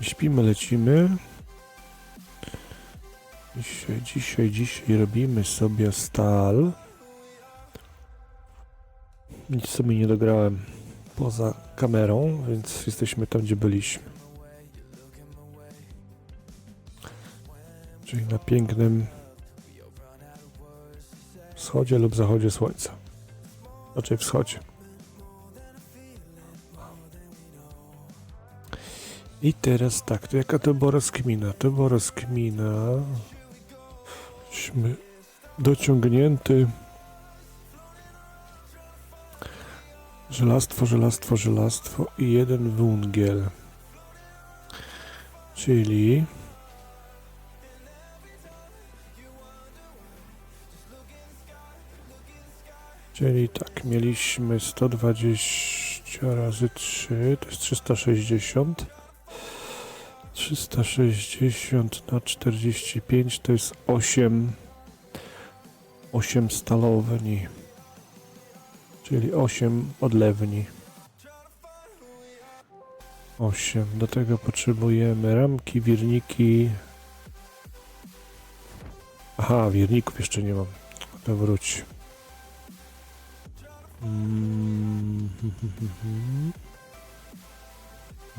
Śpimy, lecimy. Dzisiaj, dzisiaj, dzisiaj robimy sobie stal. Nic sobie nie dograłem poza kamerą, więc jesteśmy tam, gdzie byliśmy. Czyli na pięknym wschodzie lub zachodzie słońca. Raczej wschodzie. I teraz tak, to jaka to była rozkmina? To była rozkmina. Dociągnięty. Żelastwo, żelastwo, żelastwo i jeden wungiel. Czyli Czyli tak, mieliśmy 120 razy 3, to jest 360. 360 na 45 to jest 8 8 stalowni czyli 8 odlewni. 8 do tego potrzebujemy ramki, wirniki aha, wirników jeszcze nie mam. To wróć. Mm,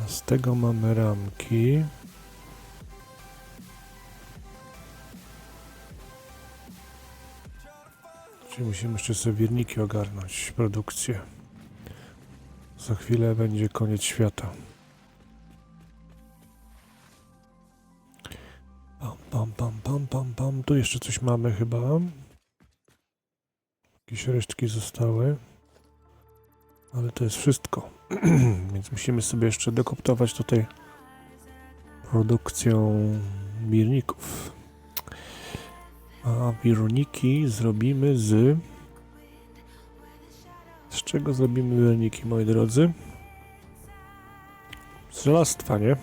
a z tego mamy ramki. Czyli musimy jeszcze sobie wierniki ogarnąć, produkcję. Za chwilę będzie koniec świata. Pam, pam, pam, pam, pam, pam. Tu jeszcze coś mamy chyba. Jakieś resztki zostały. Ale to jest wszystko. Więc musimy sobie jeszcze dekoptować tutaj produkcją birników. A birniki zrobimy z... Z czego zrobimy birniki, moi drodzy? Z żelastwa, nie?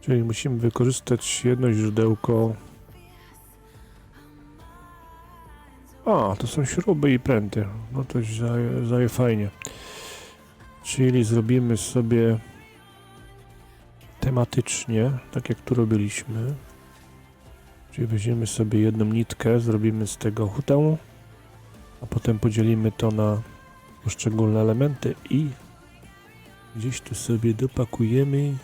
Czyli musimy wykorzystać jedno źródełko. A, to są śruby i pręty. No to zaje, zaje fajnie. Czyli zrobimy sobie tematycznie, tak jak tu robiliśmy. Czyli weźmiemy sobie jedną nitkę, zrobimy z tego hutę, a potem podzielimy to na poszczególne elementy i gdzieś tu sobie dopakujemy.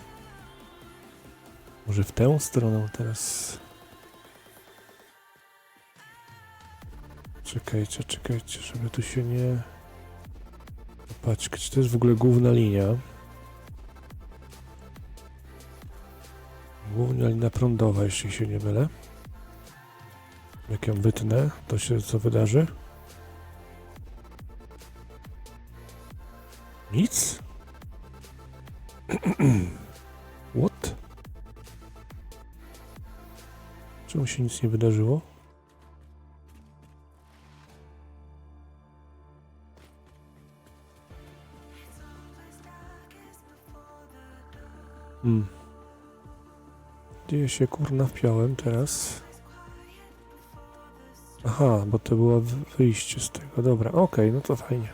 Może w tę stronę teraz. Czekajcie, czekajcie, żeby tu się nie paczkać. To jest w ogóle główna linia. Główna linia prądowa, jeśli się nie mylę. Jak ją wytnę, to się co wydarzy? Nic? What? Czemu się nic nie wydarzyło? Hmm. Gdzie się kurna wpiąłem teraz? Aha, bo to było wy- wyjście z tego. Dobra, okej, no to fajnie.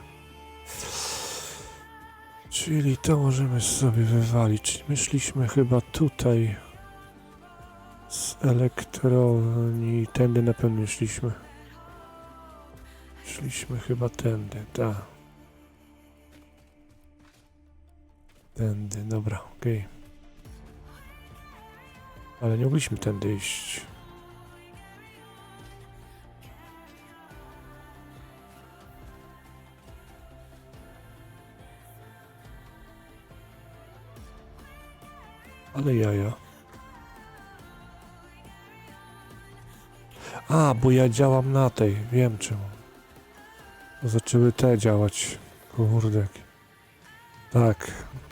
Czyli to możemy sobie wywalić. My szliśmy chyba tutaj z elektrowni. Tędy na pewno szliśmy. Szliśmy chyba tędy, tak. Tędy, dobra, okej. Ale nie mogliśmy tędy iść. Ale jaja. A, bo ja działam na tej, wiem czemu. Zaczęły te działać. Kurde. jakie- Tak,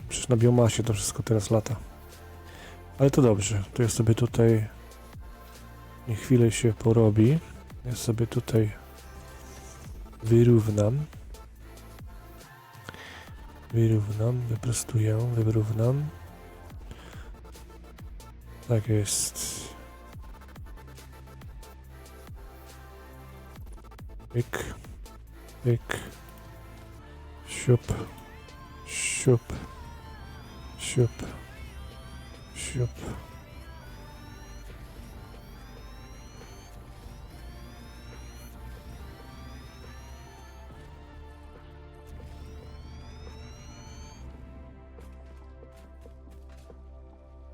przecież na biomasie to wszystko teraz lata. Ale to dobrze, to ja sobie tutaj niech chwilę się porobi. Ja sobie tutaj wyrównam. Wyrównam, wyprostuję, wyrównam. Tak jest. Pyk, pyk, siup, siup, siup. Siup.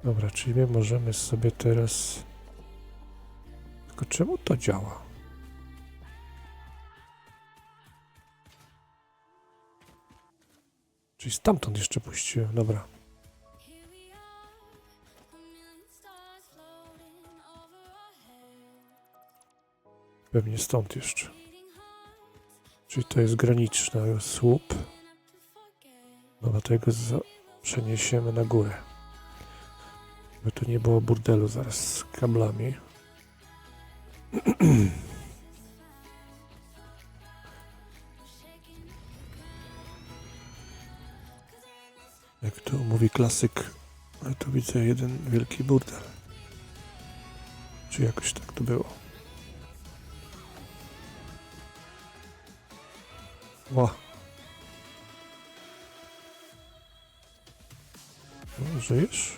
Dobra, czyli my możemy sobie teraz... Tylko czemu to działa? Czyli stamtąd jeszcze puściłem, dobra. Pewnie stąd jeszcze. Czyli to jest graniczny słup. Dobra, tego przeniesiemy na górę. By tu nie było burdelu zaraz z kablami. Jak to mówi klasyk, ale tu widzę jeden wielki burdel. Czy jakoś tak to było? Ła. No, żyjesz?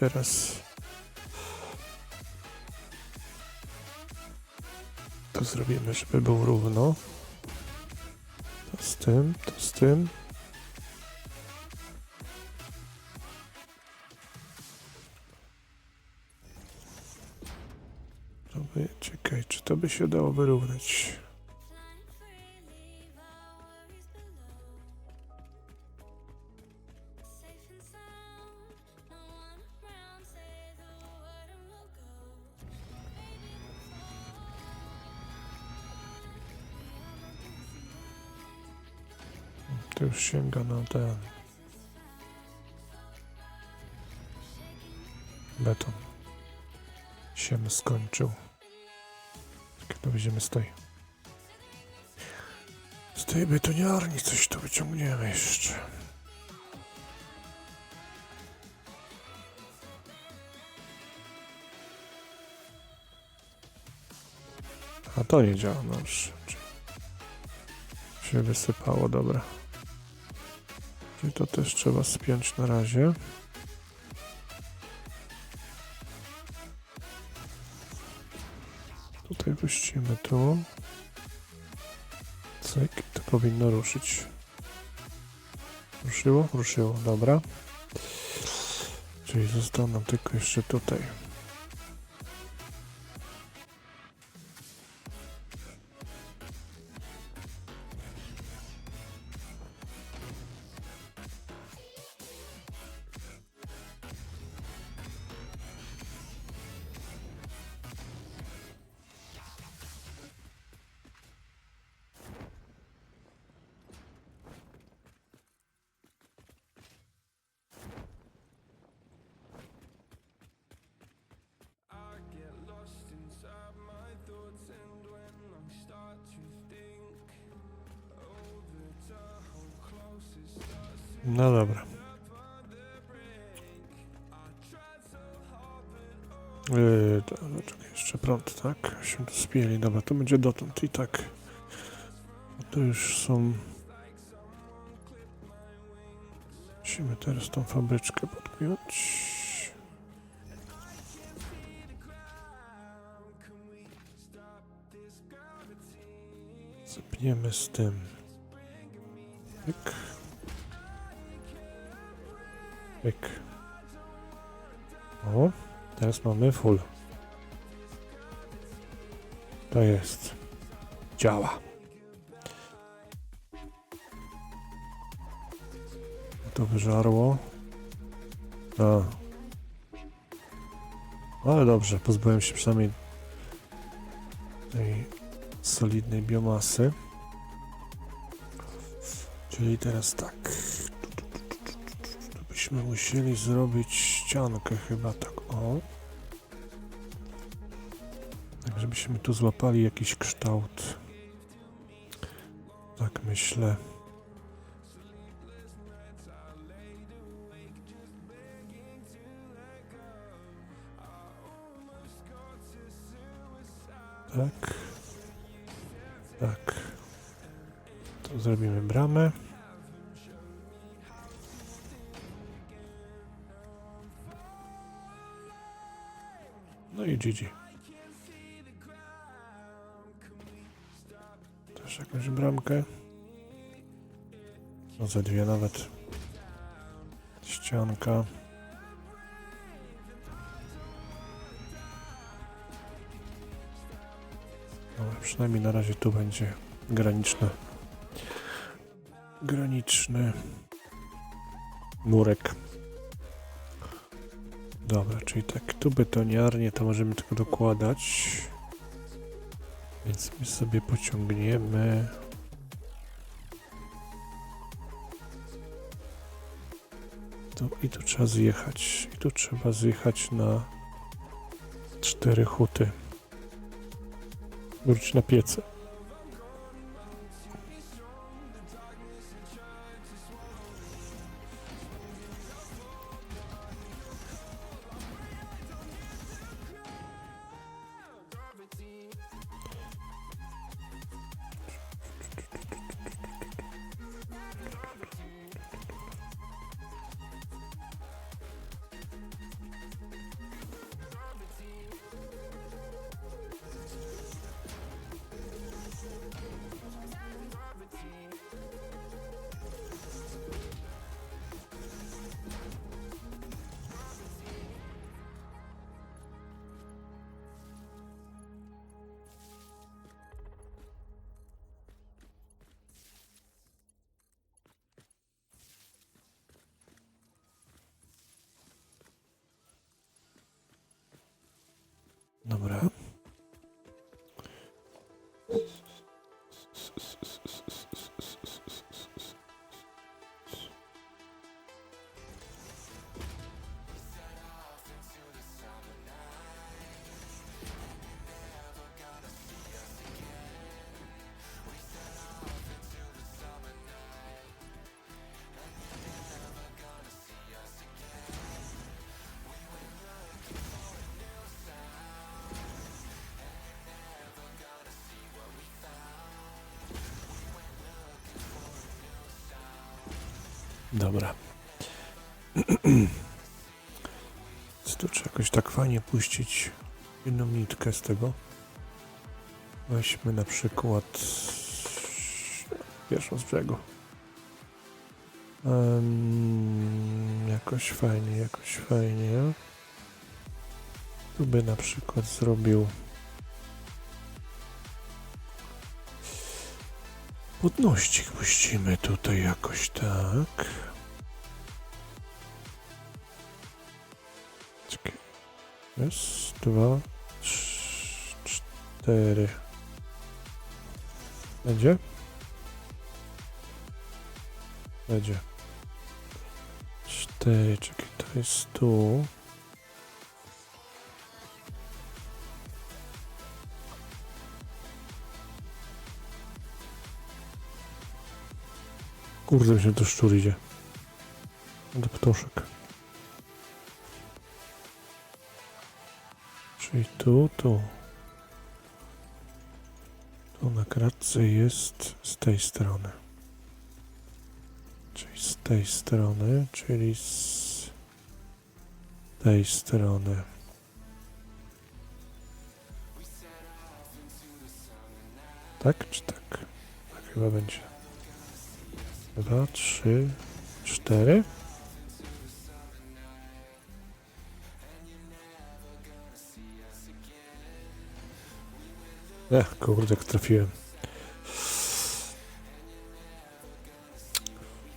Teraz... To zrobimy, żeby było równo. To z tym, to z tym. Czekaj, czy to by się dało wyrównać? To już sięga na ten beton. Się skończył. To będziemy tej z tej betoniarni coś tu wyciągniemy jeszcze. A to nie działa, no już się wysypało, dobra. Czyli to też trzeba spiąć na razie. Tutaj puścimy tu. Cyk, to powinno ruszyć. Ruszyło? Ruszyło, dobra. Czyli został nam tylko jeszcze tutaj. No dobra. Yy, to, no, jeszcze prąd, tak? Się tu spieli, dobra, to będzie dotąd i tak. To już są... Musimy teraz tą fabryczkę podpiąć. Zapniemy z tym. Pyk. Pyk. O, teraz mamy full. To jest. Działa. To wyżarło. A. Ale dobrze, pozbyłem się przynajmniej tej solidnej biomasy. Czyli teraz tak byśmy musieli zrobić ściankę chyba tak o. Tak żebyśmy tu złapali jakiś kształt. Tak myślę. Tak. Tak. Zrobimy bramę. GG. Też jakąś bramkę. No za dwie nawet. Ścianka. Dobra, przynajmniej na razie tu będzie graniczny. Graniczny murek. Dobra, czyli tak tu betoniarnie to możemy tylko dokładać. Więc my sobie pociągniemy. Tu, I tu trzeba zjechać. I tu trzeba zjechać na cztery huty. Wróć na piece. Dobra. Tu trzeba jakoś tak fajnie puścić jedną nitkę z tego. Weźmy na przykład pierwszą z brzegu. Em, jakoś fajnie, jakoś fajnie. Tu by na przykład zrobił podnościk puścimy tutaj jakoś tak. Czekaj. Raz, dwa, trz- cztery. Będzie? Będzie. Cztery, czekaj, to jest tu. Kurde, mi się to szczur idzie. Do ptoszek. Czyli tu, tu. Tu na kratce jest z tej strony. Czyli z tej strony, czyli z tej strony. Tak czy tak? Tak chyba będzie. Dwa, trzy, cztery. Ech, kurde, jak trafiłem.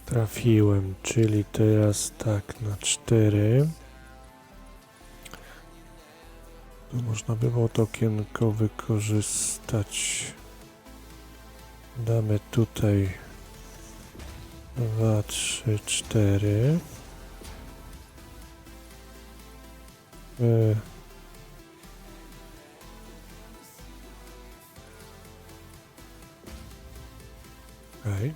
Trafiłem, czyli teraz tak na cztery. Tu można by było to okienko wykorzystać. Damy tutaj dwa, trzy, cztery. E, Okej.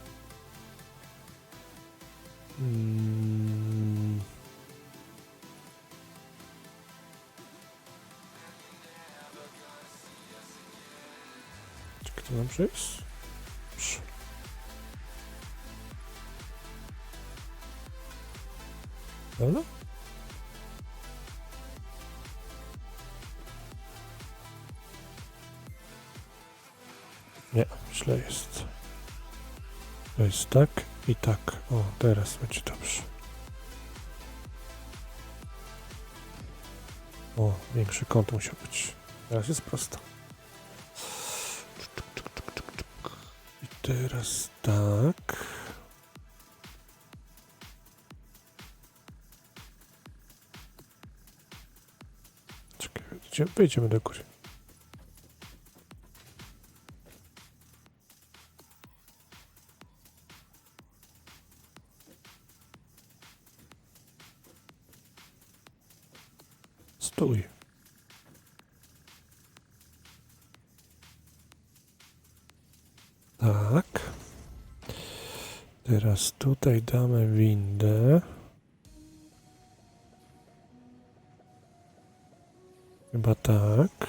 Mm. Co nam jest? Prawda? Nie, źle jest. To jest tak i tak. O, teraz będzie dobrze. O, większy kąt musiał być. Teraz jest prosto. I teraz tak. Wejdziemy- wejdziemy do góry. Stój. Tak. Teraz tutaj damy windę. Chyba tak.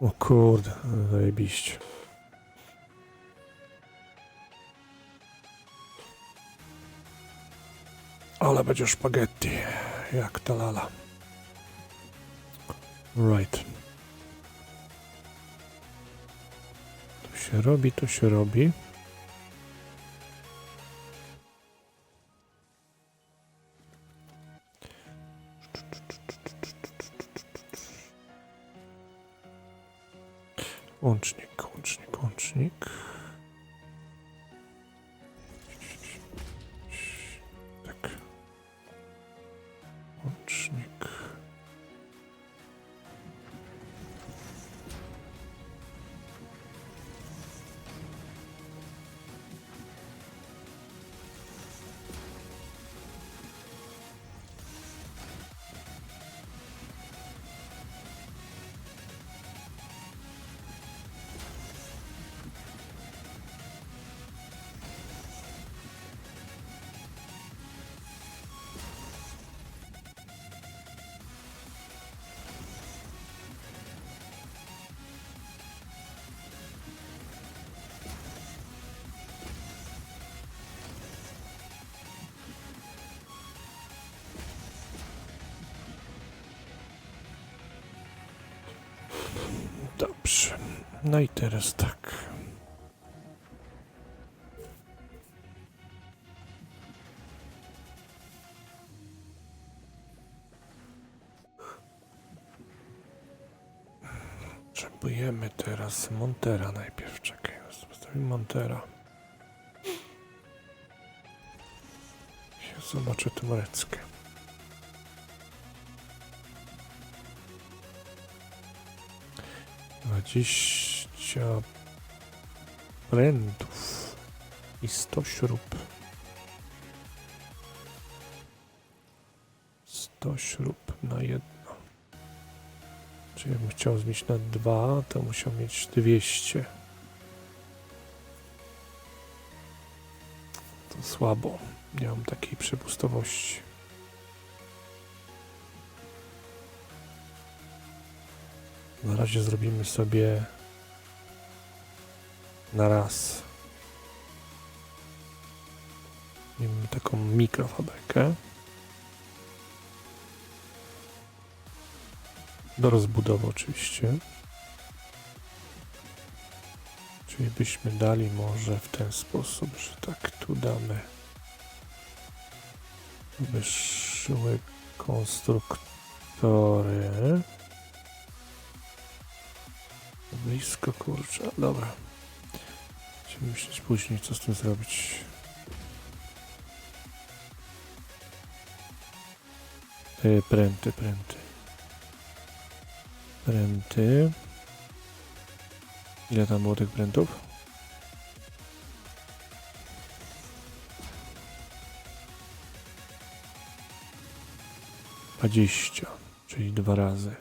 O kurde, zajebiście. Ale będzie spaghetti, jak ta lala. Right. To się robi, to się robi. Dobrze. No i teraz tak. Potrzebujemy teraz Montera najpierw. Czekaj, postawimy Montera. Ja zobaczę tą reckę. 20 prętów i 100 śrub. 100 śrub na jedno. Czyli jakbym chciał zmieć na dwa, to musiał mieć 200. To słabo. Nie mam takiej przepustowości. Na razie zrobimy sobie na raz. Taką mikrofabrykę. Do rozbudowy oczywiście. Czyli byśmy dali może w ten sposób, że tak tu damy wyszły konstruktory. Blisko kurczę, dobra. Będziemy myśleć później, co z tym zrobić. E, pręty, pręty. Pręty. Ile tam było tych prętów? Dwadzieścia, czyli dwa razy.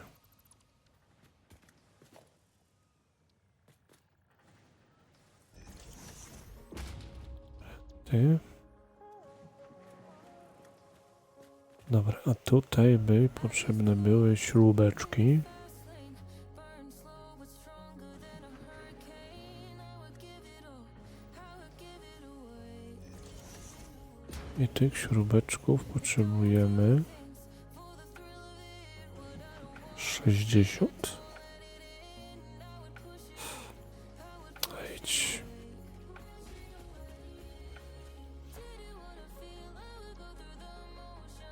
Okej. Dobra, a tutaj by potrzebne były śrubeczki. I tych śrubeczków potrzebujemy sześćdziesiąt.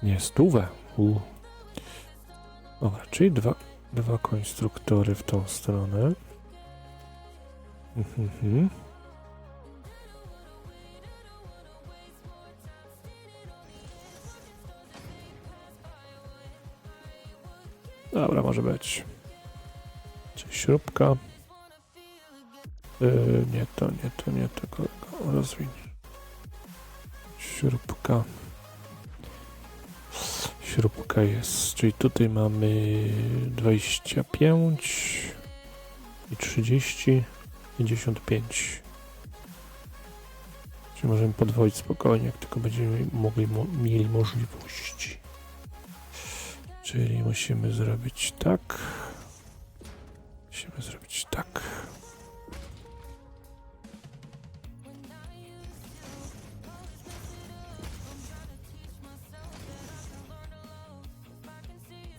Nie, stówę. U. Dobra, czyli dwa, dwa konstruktory w tą stronę. Mhm, mhm. Dobra, może być. Czyli śrubka. Yy, nie to, nie to, nie to, kolego. Śrubka. Śrubka jest, czyli tutaj mamy 25 i 30, 55. Czyli możemy podwoić spokojnie, jak tylko będziemy mogli, mo mieli możliwości. Czyli musimy zrobić tak. Musimy zrobić tak.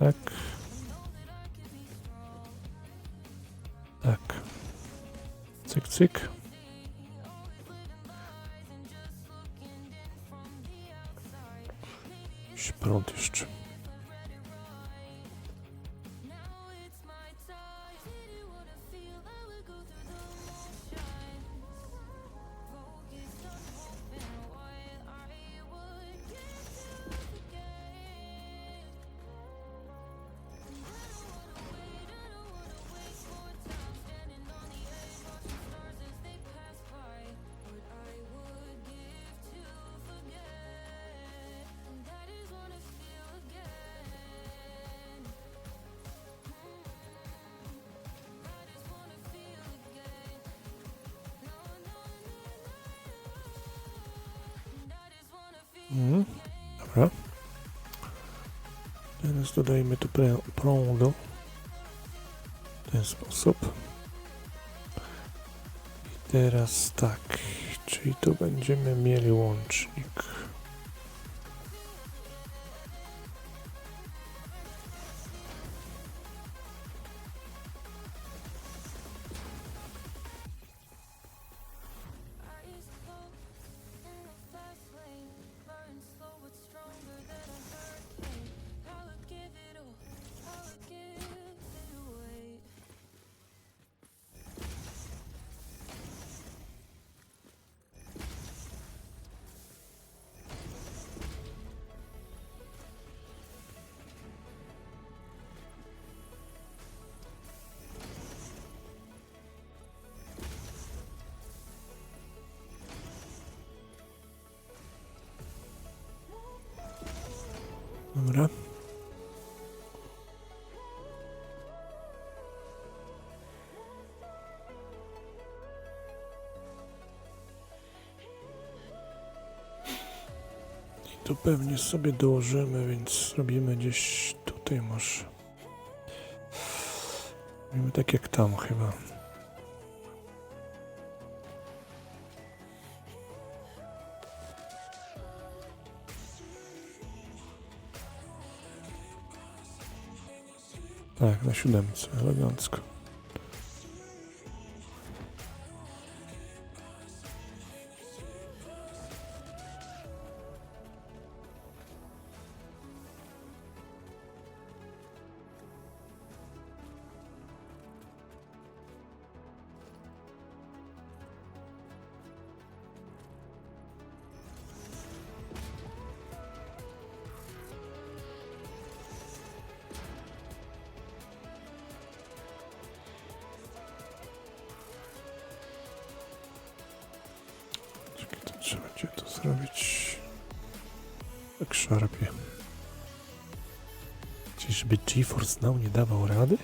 Tak. Tak. Cyk, cyk. Jakiś prąd jeszcze. Mhm. Dobra. Teraz dodajmy tu prądu. W ten sposób. I teraz tak. Czyli tu będziemy mieli łącznik. Dobra. I tu pewnie sobie dołożymy, więc zrobimy gdzieś tutaj może. Robimy tak jak tam chyba. Tak, na siódemce, elegancko. Trzeba będzie to zrobić tak szarpie. Czyli żeby GeForce Now nie dawał rady?